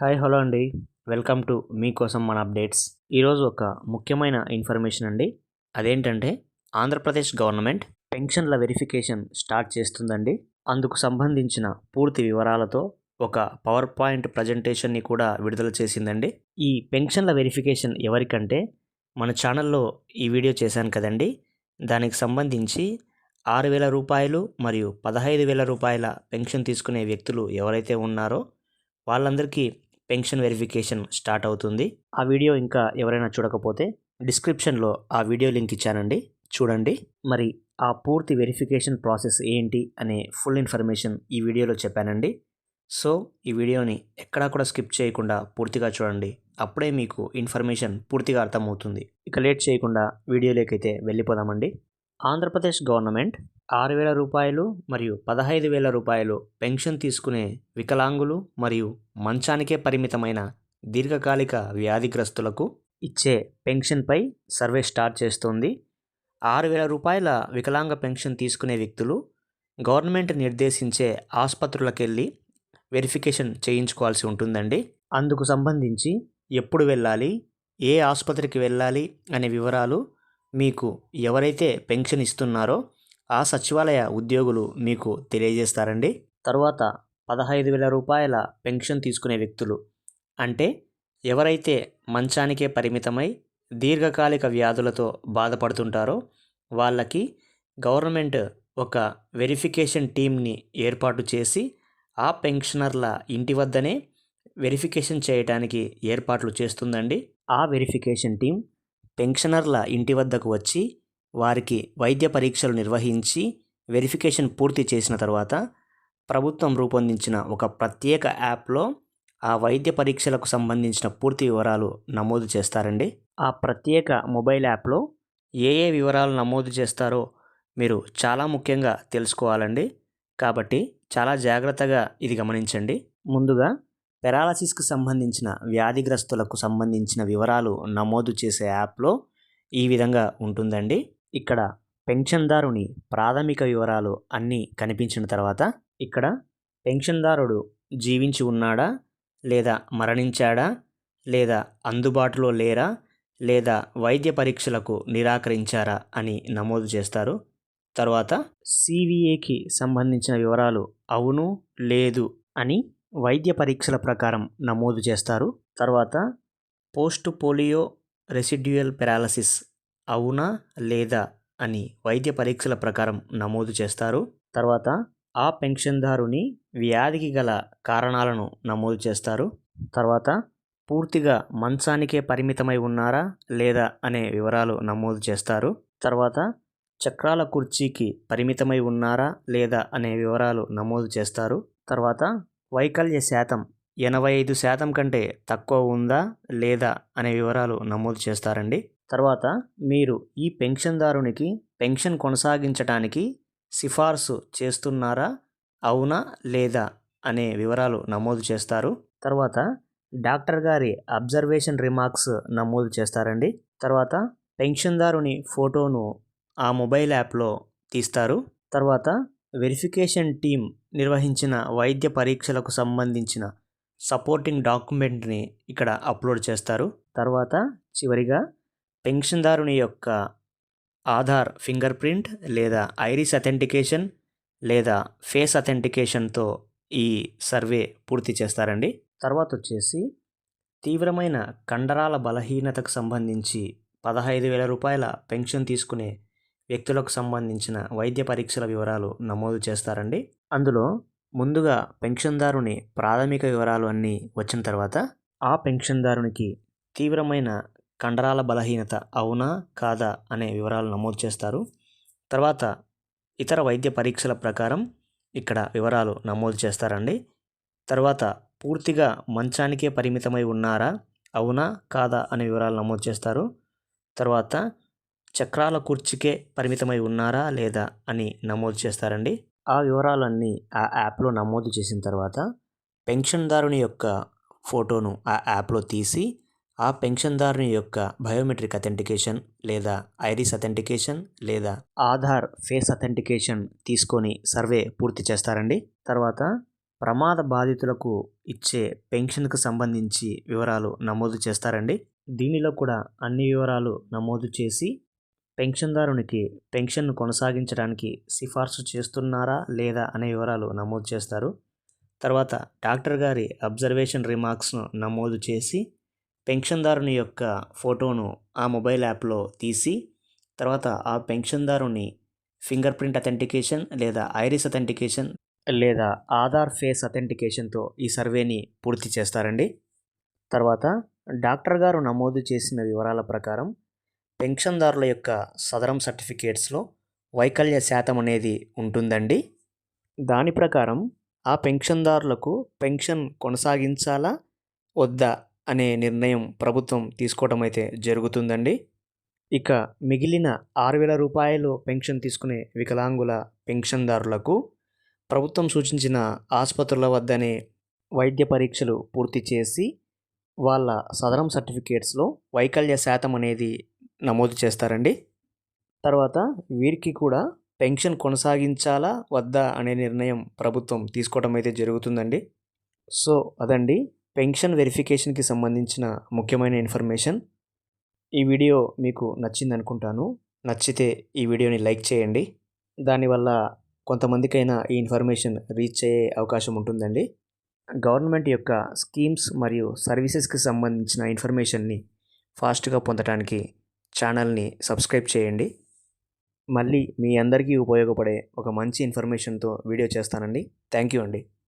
Hi hello అండి. Welcome to మీకోసం మన అప్డేట్స్. ఈరోజు ఒక ముఖ్యమైన ఇన్ఫర్మేషన్ అండి. అదేంటంటే ఆంధ్రప్రదేశ్ గవర్నమెంట్ పెన్షన్ల వెరిఫికేషన్ స్టార్ట్ చేస్తుందండి. అందుకు సంబంధించిన పూర్తి వివరాలతో ఒక పవర్ పాయింట్ ప్రజెంటేషన్ని కూడా విడుదల చేసిందండి. ఈ పెన్షన్ల వెరిఫికేషన్ ఎవరికంటే మన ఛానల్లో ఈ వీడియో చేశాను కదండి. దానికి సంబంధించి ఆరు వేల రూపాయలు మరియు పదహైదు వేల రూపాయల పెన్షన్ తీసుకునే వ్యక్తులు ఎవరైతే ఉన్నారో వాళ్ళందరికీ పెన్షన్ వెరిఫికేషన్ స్టార్ట్ అవుతుంది. ఆ వీడియో ఇంకా ఎవరైనా చూడకపోతే డిస్క్రిప్షన్లో ఆ వీడియో లింక్ ఇచ్చానండి. చూడండి. మరి ఆ పూర్తి వెరిఫికేషన్ ప్రాసెస్ ఏంటి అనే ఫుల్ ఇన్ఫర్మేషన్ ఈ వీడియోలో చెప్పానండి. సో ఈ వీడియోని ఎక్కడా కూడా స్కిప్ చేయకుండా పూర్తిగా చూడండి. అప్పుడే మీకు ఇన్ఫర్మేషన్ పూర్తిగా అర్థమవుతుంది. ఇక లేట్ చేయకుండా వీడియోలోకైతే వెళ్ళిపోదామండి. ఆంధ్రప్రదేశ్ గవర్నమెంట్ ఆరు వేల రూపాయలు మరియు పదహైదు వేల రూపాయలు పెన్షన్ తీసుకునే వికలాంగులు మరియు మంచానికే పరిమితమైన దీర్ఘకాలిక వ్యాధిగ్రస్తులకు ఇచ్చే పెన్షన్పై సర్వే స్టార్ట్ చేస్తోంది. ఆరు వేల రూపాయల వికలాంగ పెన్షన్ తీసుకునే వ్యక్తులు గవర్నమెంట్ నిర్దేశించే ఆసుపత్రులకెళ్ళి వెరిఫికేషన్ చేయించుకోవాల్సి ఉంటుందండి. అందుకు సంబంధించి ఎప్పుడు వెళ్ళాలి ఏ ఆసుపత్రికి వెళ్ళాలి అనే వివరాలు మీకు ఎవరైతే పెన్షన్ ఇస్తున్నారో ఆ సచివాలయ ఉద్యోగులు మీకు తెలియజేస్తారండి. తరువాత పదహైదు వేల రూపాయల పెన్షన్ తీసుకునే వ్యక్తులు. అంటే ఎవరైతే మంచానికే పరిమితమై దీర్ఘకాలిక వ్యాధులతో బాధపడుతుంటారో వాళ్ళకి గవర్నమెంట్ ఒక వెరిఫికేషన్ టీంని ఏర్పాటు చేసి ఆ పెన్షనర్ల ఇంటి వద్దనే వెరిఫికేషన్ చేయడానికి ఏర్పాట్లు చేస్తుందండి. ఆ వెరిఫికేషన్ టీం పెన్షనర్ల ఇంటి వద్దకు వచ్చి వారికి వైద్య పరీక్షలు నిర్వహించి వెరిఫికేషన్ పూర్తి చేసిన తర్వాత ప్రభుత్వం రూపొందించిన ఒక ప్రత్యేక యాప్లో ఆ వైద్య పరీక్షలకు సంబంధించిన పూర్తి వివరాలు నమోదు చేస్తారండి. ఆ ప్రత్యేక మొబైల్ యాప్లో ఏ ఏ వివరాలు నమోదు చేస్తారో మీరు చాలా ముఖ్యంగా తెలుసుకోవాలండి. కాబట్టి చాలా జాగ్రత్తగా ఇది గమనించండి. ముందుగా పెరాలసిస్కి సంబంధించిన వ్యాధిగ్రస్తులకు సంబంధించిన వివరాలు నమోదు చేసే యాప్లో ఈ విధంగా ఉంటుందండి. ఇక్కడ పెన్షన్దారుని ప్రాథమిక వివరాలు అన్నీ కనిపించిన తర్వాత ఇక్కడ పెన్షన్దారుడు జీవించి ఉన్నాడా? లేదా మరణించాడా? లేదా అందుబాటులో లేరా? లేదా వైద్య పరీక్షలకు నిరాకరించారా? అని నమోదు చేస్తారు. తర్వాత సివిఏకి సంబంధించిన వివరాలు అవును లేదు అని వైద్య పరీక్షల ప్రకారం నమోదు చేస్తారు. తర్వాత పోస్ట్ పోలియో రెసిడ్యుయల్ పెరాలసిస్ అవునా లేదా అని వైద్య పరీక్షల ప్రకారం నమోదు చేస్తారు. తర్వాత ఆ పెన్షన్దారుని వ్యాధికి గల కారణాలను నమోదు చేస్తారు. తర్వాత పూర్తిగా మంచానికే పరిమితమై ఉన్నారా లేదా అనే వివరాలు నమోదు చేస్తారు. తర్వాత చక్రాల కుర్చీకి పరిమితమై ఉన్నారా లేదా అనే వివరాలు నమోదు చేస్తారు. తర్వాత వైకల్య శాతం ఎనభై ఐదు శాతం కంటే తక్కువ ఉందా లేదా అనే వివరాలు నమోదు చేస్తారండి. తర్వాత మీరు ఈ పెన్షన్దారునికి పెన్షన్ కొనసాగించడానికి సిఫార్సు చేస్తున్నారా? అవునా లేదా? అనే వివరాలు నమోదు చేస్తారు. తర్వాత డాక్టర్ గారి అబ్జర్వేషన్ రిమార్క్స్ నమోదు చేస్తారండి. తర్వాత పెన్షన్దారుని ఫోటోను ఆ మొబైల్ యాప్లో తీస్తారు. తర్వాత వెరిఫికేషన్ టీం నిర్వహించిన వైద్య పరీక్షలకు సంబంధించిన సపోర్టింగ్ డాక్యుమెంట్ని ఇక్కడ అప్లోడ్ చేస్తారు. తర్వాత చివరిగా పెన్షన్దారుని యొక్క ఆధార్ ఫింగర్ ప్రింట్ లేదా ఐరిస్ అథెంటికేషన్ లేదా ఫేస్ అథెంటికేషన్తో ఈ సర్వే పూర్తి చేస్తారండి. తర్వాత వచ్చేసి తీవ్రమైన కండరాల బలహీనతకు సంబంధించి పదహైదు వేల రూపాయల పెన్షన్ తీసుకునే వ్యక్తులకు సంబంధించిన వైద్య పరీక్షల వివరాలు నమోదు చేస్తారండి. అందులో ముందుగా పెన్షన్దారుని ప్రాథమిక వివరాలు అన్నీ వచ్చిన తర్వాత ఆ పెన్షన్దారునికి తీవ్రమైన కండరాల బలహీనత అవునా కాదా అనే వివరాలు నమోదు చేస్తారు. తర్వాత ఇతర వైద్య పరీక్షల ప్రకారం ఇక్కడ వివరాలు నమోదు చేస్తారండి. తర్వాత పూర్తిగా మంచానికే పరిమితమై ఉన్నారా అవునా కాదా అనే వివరాలు నమోదు చేస్తారు. తర్వాత చక్రాల కుర్చీకే పరిమితమై ఉన్నారా లేదా అని నమోదు చేస్తారండి. ఆ వివరాలన్నీ ఆ యాప్లో నమోదు చేసిన తర్వాత పెన్షన్దారుని యొక్క ఫోటోను ఆ యాప్లో తీసి ఆ పెన్షన్దారుని యొక్క బయోమెట్రిక్ అథెంటికేషన్ లేదా ఐరిస్ అథెంటికేషన్ లేదా ఆధార్ ఫేస్ అథెంటికేషన్ తీసుకొని సర్వే పూర్తి చేస్తారండి. తర్వాత ప్రమాద బాధితులకు ఇచ్చే పెన్షన్కు సంబంధించి వివరాలు నమోదు చేస్తారండి. దీనిలో కూడా అన్ని వివరాలు నమోదు చేసి పెన్షన్దారునికి పెన్షన్ను కొనసాగించడానికి సిఫార్సు చేస్తున్నారా లేదా అనే వివరాలు నమోదు చేస్తారు. తర్వాత డాక్టర్ గారి అబ్జర్వేషన్ రిమార్క్స్ను నమోదు చేసి పెన్షన్దారుని యొక్క ఫోటోను ఆ మొబైల్ యాప్లో తీసి తర్వాత ఆ పెన్షన్దారుని ఫింగర్ ప్రింట్ అథెంటికేషన్ లేదా ఐరిస్ అథెంటికేషన్ లేదా ఆధార్ ఫేస్ అథెంటికేషన్తో ఈ సర్వేని పూర్తి చేస్తారండి. తర్వాత డాక్టర్ గారు నమోదు చేసిన వివరాల ప్రకారం పెన్షన్దారుల యొక్క సదరం సర్టిఫికేట్స్లో వైకల్య శాతం అనేది ఉంటుందండి. దాని ప్రకారం ఆ పెన్షన్దారులకు పెన్షన్ కొనసాగించాలా వద్దా అనే నిర్ణయం ప్రభుత్వం తీసుకోవడం అయితే జరుగుతుందండి. ఇక మిగిలిన ఆరు వేల రూపాయలు పెన్షన్ తీసుకునే వికలాంగుల పెన్షన్దారులకు ప్రభుత్వం సూచించిన ఆసుపత్రుల వద్దనే వైద్య పరీక్షలు పూర్తి చేసి వాళ్ళ సదరం సర్టిఫికేట్స్లో వైకల్య శాతం అనేది నమోదు చేస్తారండి. తర్వాత వీరికి కూడా పెన్షన్ కొనసాగించాలా వద్దా అనే నిర్ణయం ప్రభుత్వం తీసుకోవడం అయితే జరుగుతుందండి. సో అదండి. పెన్షన్ వెరిఫికేషన్కి సంబంధించిన ముఖ్యమైన ఇన్ఫర్మేషన్. ఈ వీడియో మీకు నచ్చింది అనుకుంటాను నచ్చితే ఈ వీడియోని లైక్ చేయండి. దానివల్ల కొంతమందికైనా ఈ ఇన్ఫర్మేషన్ రీచ్ అయ్యే అవకాశం ఉంటుందండి. గవర్నమెంట్ యొక్క స్కీమ్స్ మరియు సర్వీసెస్కి సంబంధించిన ఇన్ఫర్మేషన్ని ఫాస్ట్గా పొందడానికి ఛానల్ని సబ్స్క్రైబ్ చేయండి. మళ్ళీ మీ అందరికీ ఉపయోగపడే ఒక మంచి ఇన్ఫర్మేషన్తో వీడియో చేస్తానండి. థ్యాంక్ యూ అండి.